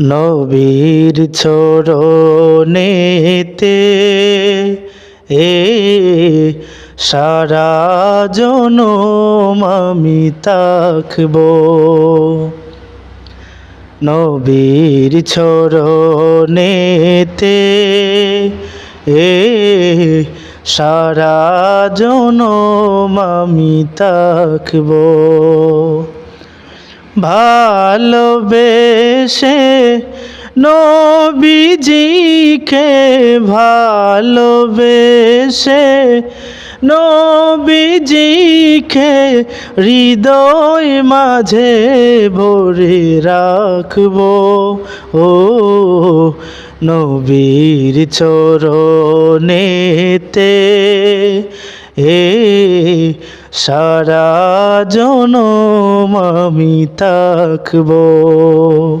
নবীর চরণেতে এ সারা জনম আমি থাকব। নবীর চরণেতে এ সারা জনম আমি থাকব। ভালোবেসে নবীজিকে ভালোবেসে নবীজিকে হৃদয় মাঝে ভরে রাখব। ও নবীর চরণেতে এ সারা জনম আমি থাকব।